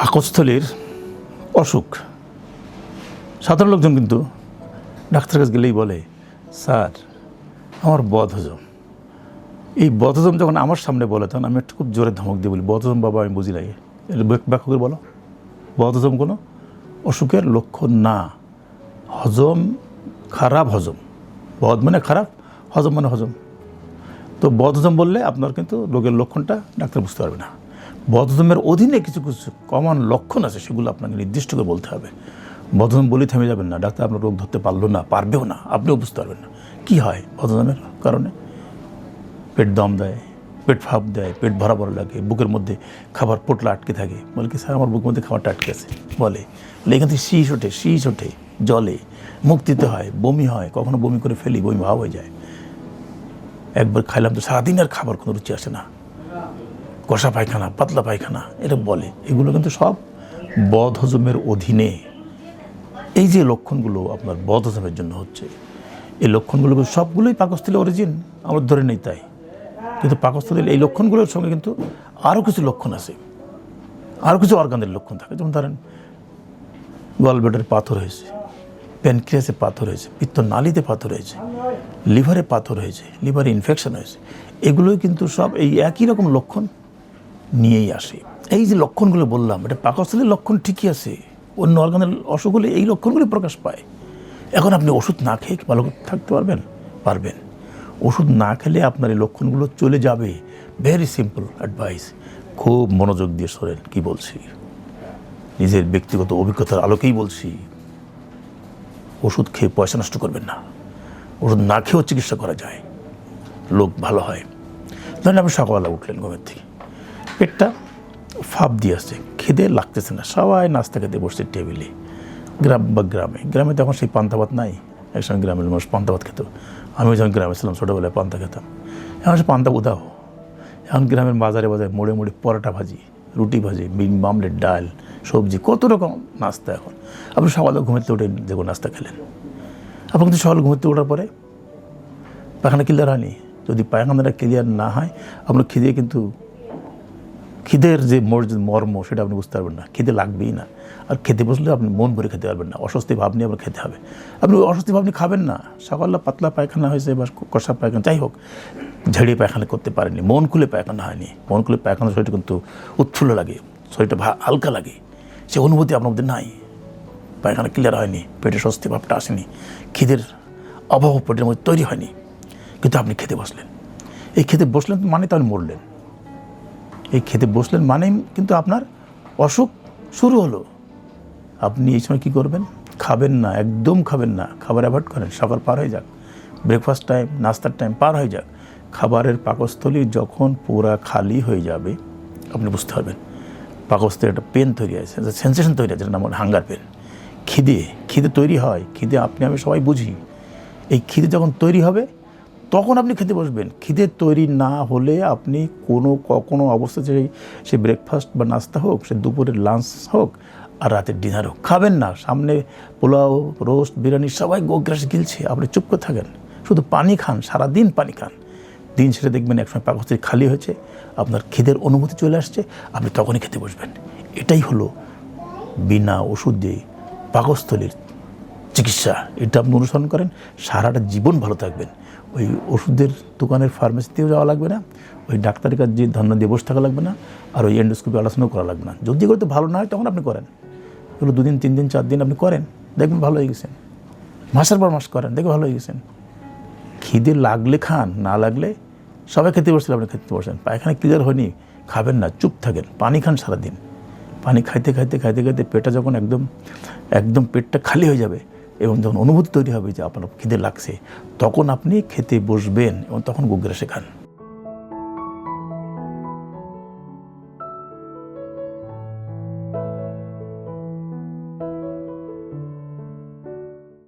পাকস্থলীর অসুখ। সাধারণ লোকজন কিন্তু ডাক্তার কাছে গেলেই বলে, স্যার, আমার বদ হজম এই বদহজম যখন আমার সামনে বলে, তখন আমি একটু খুব জোরে ধমক দিয়ে বলি, বদহজম বাবা, আমি বুঝি লাগে ব্যাখ্যা করে বলো। বদহজম কোনো অসুখের লক্ষণ না। হজম খারাপ হজম। বদ মানে খারাপ, হজম মানে হজম। তো বদহজম বললে আপনার কিন্তু রোগের লক্ষণটা ডাক্তার বুঝতে পারবে না। বদহজমের অধীনে কিছু কিছু কমন লক্ষণ আছে, সেগুলো আপনাকে নির্দিষ্ট করে বলতে হবে। বদহজম বলেই থেমে যাবেন না, ডাক্তার আপনার রোগ ধরতে পারল না, পারবেও না, আপনিও বুঝতে পারবেন না। কী হয় বদহজমের কারণে? পেট দম দেয়, পেট ফাঁপ দেয়, পেট ভরা ভরা লাগে, বুকের মধ্যে খাবার পোটলা আটকে থাকে। বলে কি, স্যার, আমার বুকের মধ্যে খাবারটা আটকে আছে? বলে। বলে, এখান থেকে শীষ ওঠে শীষ ওঠে, জলে। মুক্তিতে হয়, বমি হয়, কখনো বমি করে ফেলি, বমি ভাব হয়ে যায়। একবার খাইলাম তো সারাদিন আর খাবার কোনো রুচি আসে না। কষা পায়খানা, পাতলা পায়খানা, এটা বলে। এগুলো কিন্তু সব বদ হজমের অধীনে। এই যে লক্ষণগুলো আপনার বদ হজমের জন্য হচ্ছে, এই লক্ষণগুলো সবগুলোই পাকস্থলী অরিজিন আমরা ধরে নেই তাই। কিন্তু পাকস্থলীর এই লক্ষণগুলোর সঙ্গে কিন্তু আরও কিছু লক্ষণ আছে। আরও কিছু অর্গানের লক্ষণ থাকে। যেমন ধরেন গলব্লেডারে পাথর হয়েছে প্যানক্রিয়াসে পাথর হয়েছে পিত্ত নালীতে পাথর হয়েছে লিভারে পাথর হয়েছে লিভারে ইনফেকশন হয়েছে। এগুলোই কিন্তু সব এই একই রকম লক্ষণ নিয়েই আসে। এই যে লক্ষণগুলো বললাম, এটা পাকস্থলীর লক্ষণ ঠিকই আছে। অন্য অর্গানের অসুখ হলে এই লক্ষণগুলি প্রকাশ পায়। এখন আপনি ওষুধ না খেয়ে ভালো থাকতে পারবেন? পারবেন। ওষুধ না খেলে আপনার এই লক্ষণগুলো চলে যাবে। ভেরি সিম্পল অ্যাডভাইস খুব মনোযোগ দিয়ে শোনেন কি বলছি। নিজের ব্যক্তিগত অভিজ্ঞতার আলোকেই বলছি। ওষুধ খেয়ে পয়সা নষ্ট করবেন না। ওষুধ না খেয়েও চিকিৎসা করা যায়। লোক ভালো হয়। ধরেন আপনি সকালবেলা উঠলেন ঘুমের থেকে পেটটা ফাপ দিয়ে আসছে খিদে লাগতেছে না। সবাই নাস্তা খেতে বসছে টেবিলে, গ্রাম বা গ্রামে। গ্রামে তখন সেই পান্তা ভাত নাই, একসঙ্গে গ্রামের মানুষ পান্তা ভাত খেত। আমিও যখন গ্রামে ছিলাম, ছোটোবেলায় পান্তা খেতাম। এখন সে পান্তা উদাও এখন গ্রামের বাজারে বাজারে মোড়ে মোড়ে পরোটা ভাজি, রুটি ভাজি, বিন মামলেট ডাল, সবজি, কত রকম নাস্তা এখন। আপনি সকালে ঘুমেতে উঠে দেখুন নাস্তা খেলেন। আপনি কিন্তু সকালে ঘুমেতে ওঠার পরে পায়খানা ক্লিয়ার হয়নি। যদি পায়খানাটা ক্লিয়ার না হয়, আপনার খিদে কিন্তু খিদের যে মর- মর্ম, সেটা আপনি বুঝতে পারবেন না। খিদে লাগবেই না। আর খেতে বসলে আপনি মন ভরে খেতে পারবেন না। অস্বস্তি ভাব নিয়ে আপনার খেতে হবে। আপনি অস্বস্তি ভাব নিয়ে খাবেন না। সকালে পাতলা পায়খানা হয়েছে বা কষা পায়খানা, যাই হোক ঝেড়ে পায়খানা করতে পারেনি মন খুলে পায়খানা হয়নি। মন খুলে পায়খানা শরীরটা কিন্তু উৎফুল্ল লাগে। শরীরটা হালকা লাগে। সে অনুভূতি আপনার মধ্যে নাই। পায়খানা ক্লিয়ার হয়নি। পেটে স্বস্তি ভাবটা আসেনি। খিদের অভাব পেটের মধ্যে তৈরি হয়নি। কিন্তু আপনি খেতে বসলেন। এই খেতে বসলেন মানে তো আপনি মরলেন। এই খেতে বসলেন মানেই কিন্তু আপনার অসুখ শুরু হলো। আপনি এই সময় কী করবেন? খাবেন না, একদম খাবেন না। খাবার অ্যাভয়েড করেন, সকাল পার হয়ে যাক। ব্রেকফাস্ট টাইম, নাস্তার টাইম পার হয়ে যাক। খাবারের পাকস্থলী যখন পুরা খালি হয়ে যাবে, আপনি বুঝতে পারবেন পাকস্থলী একটা পেন তৈরি আছে সেন্সেশন তৈরি আছে যেটা নাম হাঙ্গার পেন খিদে খিদে তৈরি হয়। খিদে আপনি, আমি সবাই বুঝি। এই খিদে যখন তৈরি হবে তখন আপনি খেতে বসবেন। খিদে তৈরি না হলে আপনি কোনো কোনো অবস্থা সেই সে ব্রেকফাস্ট বা নাস্তা হোক, সে দুপুরের লাঞ্চ হোক আর রাতের ডিনার হোক। খাবেন না। সামনে পোলাও রোস্ট বিরিয়ানি সবাই গোগ্রাসে গিলছে। আপনি চুপ করে থাকেন। শুধু পানি খান, সারাদিন পানি খান। দিন শেষে দেখবেন একসময় পাকস্থলী খালি হয়েছে। আপনার খিদের অনুভূতি চলে আসছে। আপনি তখনই খেতে বসবেন। এটাই হলো বিনা ওষুধ দিয়ে পাকস্থলীর চিকিৎসা। এটা আপনি অনুসরণ করেন, সারাটা জীবন ভালো থাকবেন। ওই ওষুধের দোকানের ফার্মেসিতেও যাওয়া লাগবে না, ওই ডাক্তারের কাছে যে ধারণা দিয়ে বসে থাকা লাগবে না, আর ওই এন্ডোস্কোপি আলোচনাও করা লাগবে না। যদি করতে ভালো না হয়, তখন আপনি করেন। এগুলো দুদিন, তিন দিন, চার দিন আপনি করেন, দেখবেন ভালো হয়ে গেছেন। মাসের পর মাস করেন, দেখবেন ভালো হয়ে গেছেন। খিদে লাগলে খান, না লাগলে সবাই খেতে বসছিল, আপনি খেতে বসেন। পায়খানা ক্লিয়ার হয়নি, খাবেন না, চুপ থাকেন, পানি খান সারাদিন। পানি খাইতে খাইতে খাইতে খাইতে পেটটা যখন একদম একদম পেটটা খালি হয়ে যাবে এবং যখন অনুভূতি তৈরি হবে যে আপনার খিদে লাগছে, তখন আপনি খেতে বসবেন এবং তখন গুগ্রাসে খান